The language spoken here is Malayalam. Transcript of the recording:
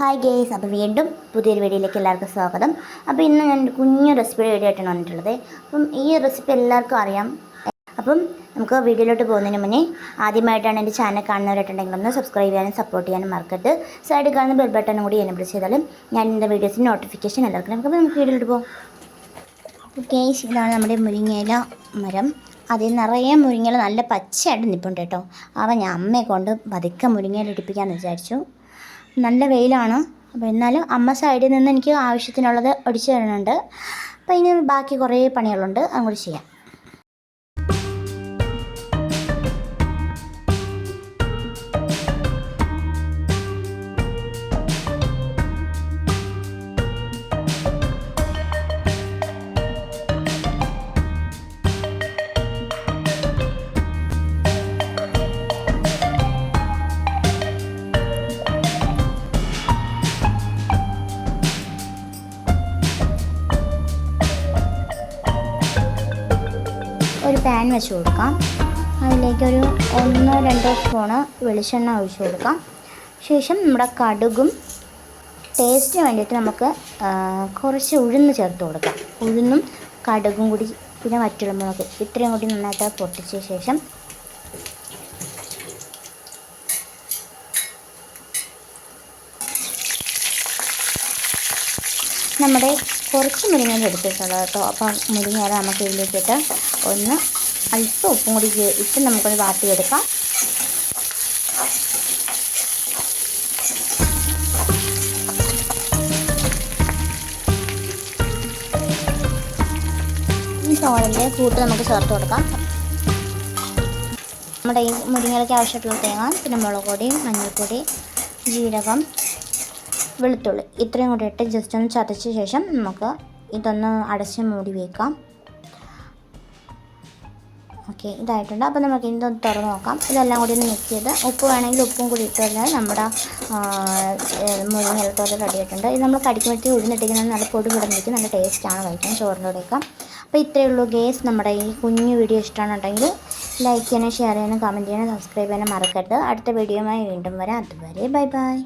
ഹായ് ഗേസ് അപ്പോൾ വീണ്ടും പുതിയൊരു വീഡിയോയിലേക്ക് എല്ലാവർക്കും സ്വാഗതം. അപ്പോൾ ഇന്ന് ഞാൻ ഒരു കുഞ്ഞു റെസിപ്പി വീഡിയോ ആയിട്ടാണ് വന്നിട്ടുള്ളത്. അപ്പം ഈ റെസിപ്പി എല്ലാവർക്കും അറിയാം. അപ്പം നമുക്ക് വീഡിയോയിലോട്ട് പോകുന്നതിന് മുന്നേ ആദ്യമായിട്ടാണ് എന്റെ ചാനൽ കാണുന്നവരായിട്ടുണ്ടെങ്കിൽ ഒന്ന് സബ്സ്ക്രൈബ് ചെയ്യാനും സപ്പോർട്ട് ചെയ്യാനും മറക്കരുത്. സൈഡിൽ കാണുന്ന ബെൽ ബട്ടണും കൂടി എനബിൾ ചെയ്താലും ഞാൻ എന്റെ വീഡിയോസിന്റെ നോട്ടിഫിക്കേഷൻ എല്ലാവർക്കും നമുക്ക് നമുക്ക് വീഡിയോയിലോട്ട് പോകാം ഓക്കെ ഇതാണ് നമ്മുടെ മുരിങ്ങയില മരം. അതിൽ നിറയെ മുരിങ്ങയില നല്ല പച്ചയായിട്ട് നിൽപ്പുണ്ട് കേട്ടോ. അവ ഞാൻ അമ്മയെ കൊണ്ട് പതുക്കെ മുരിങ്ങയില ഇടിപ്പിക്കാമെന്ന് വിചാരിച്ചു. നല്ല വെയിലാണ്. അപ്പോൾ എന്നാലും അമ്മ സൈഡിൽ നിന്ന് എനിക്ക് ആവശ്യത്തിനുള്ളത് ഒടിച്ചു തരുന്നുണ്ട്. അപ്പോൾ ഇനി ബാക്കി കുറേ പണികളുണ്ട്. അങ്ങോട്ട് ചെയ്യാം. ഒരു പാൻ വെച്ച് കൊടുക്കാം. അതിലേക്കൊരു ഒന്നോ രണ്ടോ സ്പൂണ് വെളിച്ചെണ്ണ ഒഴിച്ച് കൊടുക്കാം. ശേഷം നമ്മുടെ കടുകും ടേസ്റ്റിന് വേണ്ടിയിട്ട് നമുക്ക് കുറച്ച് ഉഴുന്ന് ചേർത്ത് കൊടുക്കാം. ഉഴുന്നും കടുകും കൂടി പിന്നെ വറ്റൽമുളക് ഇത്രയും കൂടി നന്നായിട്ട് പൊട്ടിച്ച ശേഷം നമ്മുടെ കുറച്ച് മുരിങ്ങ എടുത്തിട്ടുള്ളത് കേട്ടോ. അപ്പം മുരിങ്ങ നമുക്ക് ഇതിലേക്കിട്ട് ഒന്ന് അല്പം ഉപ്പും കൂടി ഇട്ട് നമുക്കൊന്ന് വാട്ടിയെടുക്കാം. തോരന്റെ കൂട്ട് നമുക്ക് ചേർത്ത് കൊടുക്കാം. നമ്മുടെ ഈ മുരിങ്ങലയ്ക്ക് ആവശ്യമായിട്ടുള്ള തേങ്ങ പിന്നെ മുളക് പൊടി മഞ്ഞൾപ്പൊടി ജീരകം വെളുത്തുള്ളി. ഇത്രയും കൂടി ഇട്ട് ജസ്റ്റ് ഒന്ന് ചതച്ച ശേഷം നമുക്ക് ഇതൊന്ന് അടച്ച് മൂടി വയ്ക്കാം ഓക്കെ ഇതായിട്ടുണ്ട്. അപ്പോൾ നമുക്ക് ഇതൊന്ന് തുറന്ന് നോക്കാം. ഇതെല്ലാം കൂടി ഒന്ന് മിക്സ് ചെയ്ത് ഉപ്പ് വേണമെങ്കിൽ ഉപ്പും കൂടി ഇട്ട് കഴിഞ്ഞാൽ നമ്മുടെ മുരിങ്ങലത്തോടെ റെഡി ആയിട്ടുണ്ട്. ഇത് നമ്മൾ കടിക്കുമ്പോഴത്തേക്ക് ഉഴുന്നിട്ടിരിക്കുന്നത് നല്ല പൊടി കിടന്നിരിക്കും നല്ല ടേസ്റ്റാണ് കഴിക്കാൻ ചോറിന്റെ കൂടെയൊക്കെ. അപ്പോൾ ഇത്രയേ ഉള്ളൂ ഗേസ് നമ്മുടെ ഈ കുഞ്ഞു വീഡിയോ ഇഷ്ടമാണെന്നുണ്ടെങ്കിൽ ലൈക്ക് ചെയ്യാനും ഷെയർ ചെയ്യാനും കമന്റ് ചെയ്യാനും സബ്സ്ക്രൈബ് ചെയ്യാനും മറക്കരുത്. അടുത്ത വീഡിയോയുമായി വീണ്ടും വരാം. അതുവരെ ബൈ ബൈ